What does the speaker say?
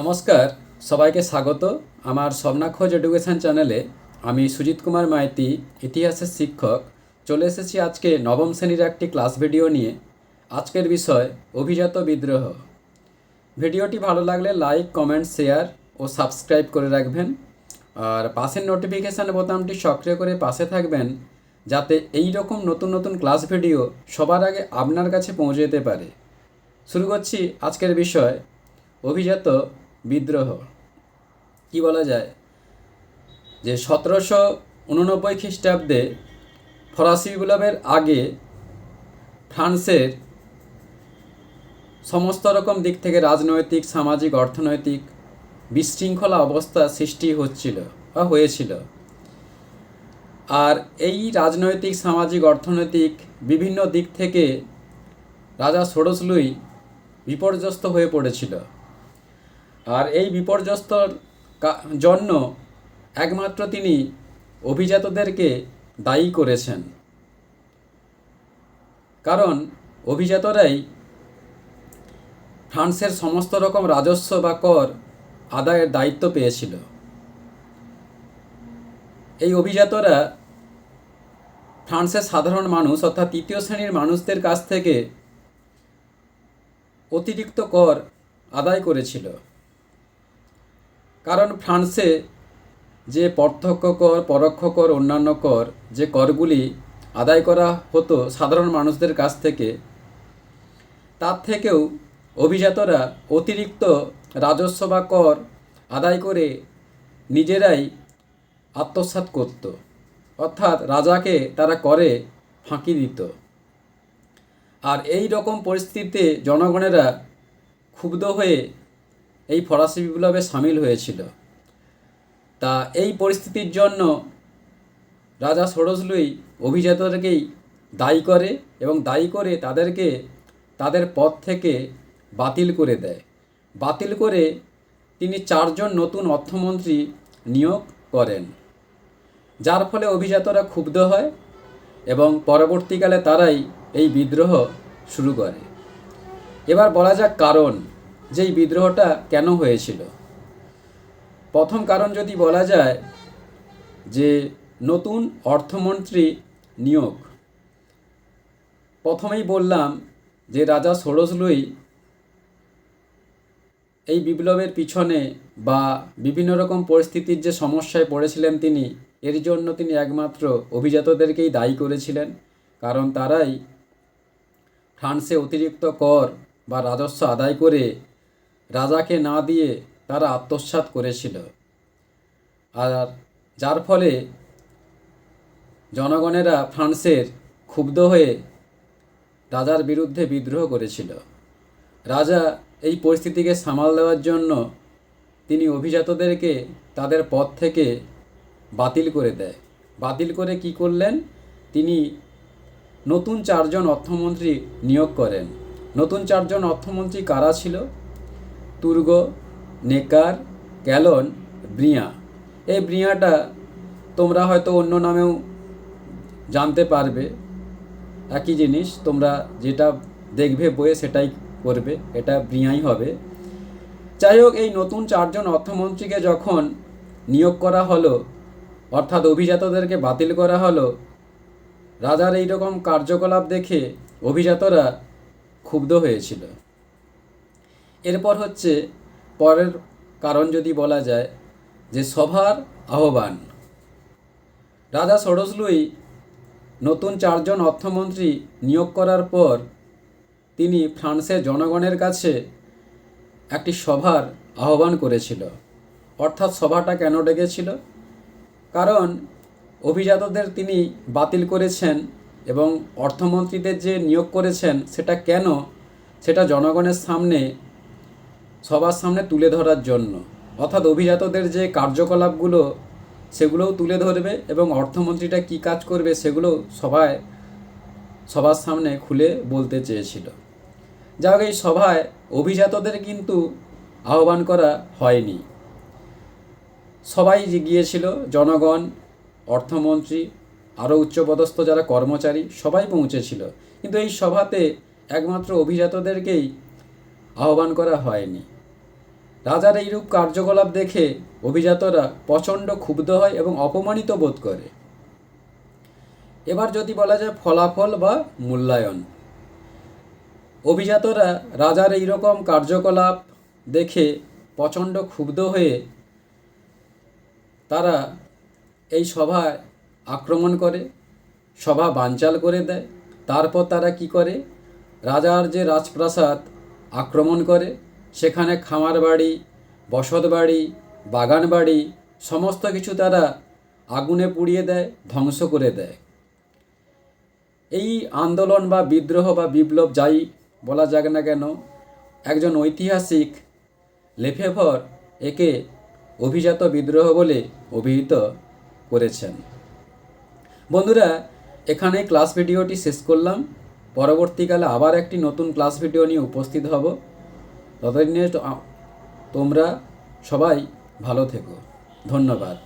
নমস্কার, সবাইকে স্বাগত। আমার স্বপ্নাখোঁজ এডুকেশন চ্যানেলে আমি সুজিত কুমার মাইতি, ইতিহাসের শিক্ষক। চলে এসেছি আজকে নবম শ্রেণির একটি ক্লাস ভিডিও নিয়ে। আজকের বিষয়, অভিজাত বিদ্রোহ। ভিডিওটি ভালো লাগলে লাইক, কমেন্ট, শেয়ার ও সাবস্ক্রাইব করে রাখবেন। আর পাশের নোটিফিকেশান বোতামটি সক্রিয় করে পাশে থাকবেন, যাতে এই রকম নতুন নতুন ক্লাস ভিডিও সবার আগে আপনার কাছে পৌঁছে যেতে পারে। শুরু করছি আজকের বিষয়, অভিজাত বিদ্রোহ। কি বলা যায়? যে সতেরোশো উননব্বই খ্রিস্টাব্দে ফরাসি বিপ্লবের আগে ফ্রান্সের সমস্ত রকম দিক থেকে রাজনৈতিক, সামাজিক, অর্থনৈতিক বিশৃঙ্খলা অবস্থা সৃষ্টি হচ্ছিল বা হয়েছিল। আর এই রাজনৈতিক, সামাজিক, অর্থনৈতিক বিভিন্ন দিক থেকে রাজা ষোড়শলুই বিপর্যস্ত হয়ে পড়েছিল। আর এই বিপর্যস্তর কা- জন্য একমাত্র তিনি অভিজাতদেরকে দায়ী করেছেন। কারণ অভিজাতরাই ফ্রান্সের সমস্ত রকম রাজস্ব বা কর আদায়ের দায়িত্ব পেয়েছিল। এই অভিজাতরা ফ্রান্সের সাধারণ মানুষ অর্থাৎ তৃতীয় শ্রেণির মানুষদের কাছ থেকে অতিরিক্ত কর আদায় করেছিল। কারণ ফ্রান্সে যে প্রত্যক্ষ কর, পরোক্ষ কর, অন্যান্য কর, যে করগুলি আদায় করা হতো সাধারণ মানুষদের কাছ থেকে, তার থেকেও অভিজাতরা অতিরিক্ত রাজস্ব বা কর আদায় করে নিজেরাই আত্মসাৎ করত। অর্থাৎ রাজাকে তারা করে ফাঁকি দিত। আর এই রকম পরিস্থিতিতে জনগণেরা ক্ষুব্ধ হয়ে এই ফরাসি বিপ্লবে সামিল হয়েছিল। তা এই পরিস্থিতির জন্য রাজা ষোড়শলুই অভিজাতদেরকেই দায়ী করে এবং দায়ী করে তাদেরকে তাদের পদ থেকে বাতিল করে দেয়। বাতিল করে তিনি চারজন নতুন অর্থমন্ত্রী নিয়োগ করেন, যার ফলে অভিজাতরা ক্ষুব্ধ হয় এবং পরবর্তীকালে তারাই এই বিদ্রোহ শুরু করে। এবার বলা যাক কারণ। যে এই বিদ্রোহটা কেন হয়েছিল? প্রথম কারণ যদি বলা যায় যে নতুন অর্থমন্ত্রী নিয়োগ। প্রথমেই বললাম যে রাজা ষোড়শলুই এই বিপ্লবের পিছনে বা বিভিন্ন রকম পরিস্থিতির যে সমস্যায় পড়েছিলেন তিনি, এর জন্য তিনি একমাত্র অভিজাতদেরকেই দায়ী করেছিলেন। কারণ তারাই ফ্রান্সে অতিরিক্ত কর বা রাজস্ব আদায় করে রাজাকে না দিয়ে তারা আত্মসাৎ করেছিল। আর যার ফলে জনগণেরা ফ্রান্সের ক্ষুব্ধ হয়ে রাজার বিরুদ্ধে বিদ্রোহ করেছিল। রাজা এই পরিস্থিতিকে সামাল দেওয়ার জন্য তিনি অভিজাতদেরকে তাদের পদ থেকে বাতিল করে দেয়। বাতিল করে কি করলেন? তিনি নতুন চারজন অর্থমন্ত্রী নিয়োগ করেন। নতুন চারজন অর্থমন্ত্রী কারা ছিল? তুর্গ, নেকার, ক্যালন, ব্রিয়া। এই ব্রিয়াটা তোমরা হয়তো অন্য নামেও জানতে পারবে। একই জিনিস, তোমরা যেটা দেখবে, বইয়ে সেটাই করবে, এটা ব্রিয়াই হবে। যাই হোক এই নতুন চারজন অর্থমন্ত্রীকে যখন নিয়োগ করা হলো, অর্থাৎ অভিজাতদেরকে বাতিল করা হলো, রাজার এই রকম কার্যকলাপ দেখে অভিজাতরা ক্ষুব্ধ হয়েছিল। এরপর হচ্ছে, পরের কারণ যদি বলা যায় যে সভার আহ্বান। রাজা ষোড়শলুই নতুন চারজন অর্থমন্ত্রী নিয়োগ করার পর তিনি ফ্রান্সের জনগণের কাছে একটি সভার আহ্বান করেছিল। অর্থাৎ সভাটা কেন ডেকেছিল? কারণ অভিজাতদের তিনি বাতিল করেছেন এবং অর্থমন্ত্রীদের যে নিয়োগ করেছেন, সেটা কেন? সেটা জনগণের সামনে সবার সামনে তুলে ধরার জন্য। অর্থাৎ অভিজাতদের যে কার্যকলাপগুলো, সেগুলোও তুলে ধরবে এবং অর্থমন্ত্রীটা কী কাজ করবে সেগুলো সবাই সবার সামনে খুলে বলতে চেয়েছিল। যা হোক, এই সভায় অভিজাতদের কিন্তু আহ্বান করা হয়নি। সবাই গিয়েছিল, জনগণ, অর্থমন্ত্রী আরও উচ্চপদস্থ যারা কর্মচারী, সবাই পৌঁছেছিল। কিন্তু এই সভাতে একমাত্র অভিজাতদেরকেই আহ্বান করা হয়নি। রাজার এইরূপ কার্যকলাপ দেখে অভিজাতরা প্রচণ্ড ক্ষুব্ধ হয় এবং অপমানিত বোধ করে। এবার যদি বলা যায় ফলাফল বা মূল্যায়ন। অভিজাতরা রাজার এইরকম কার্যকলাপ দেখে প্রচণ্ড ক্ষুব্ধ হয়ে তারা এই সভায় আক্রমণ করে, সভা বানচাল করে দেয়। তারপর তারা কি করে? রাজার যে রাজপ্রাসাদ আক্রমণ করে সেখানে খামার বাড়ি, বসত বাড়ি, বাগান বাড়ি, সমস্ত কিছু তারা আগুনে পুড়িয়ে দেয়, ধ্বংস করে দেয়। এই আন্দোলন বা বিদ্রোহ বা বিপ্লব যাই বলা যাক না কেন, একজন ঐতিহাসিক লেফেভর একে অভিজাত বিদ্রোহ বলে অভিহিত করেছেন। বন্ধুরা এখানে ক্লাস ভিডিওটি শেষ করলাম। পরবর্তীকালে আবার একটি নতুন ক্লাস ভিডিও নিয়ে উপস্থিত হব। ততদিনে তোমরা সবাই ভালো থেকো। ধন্যবাদ।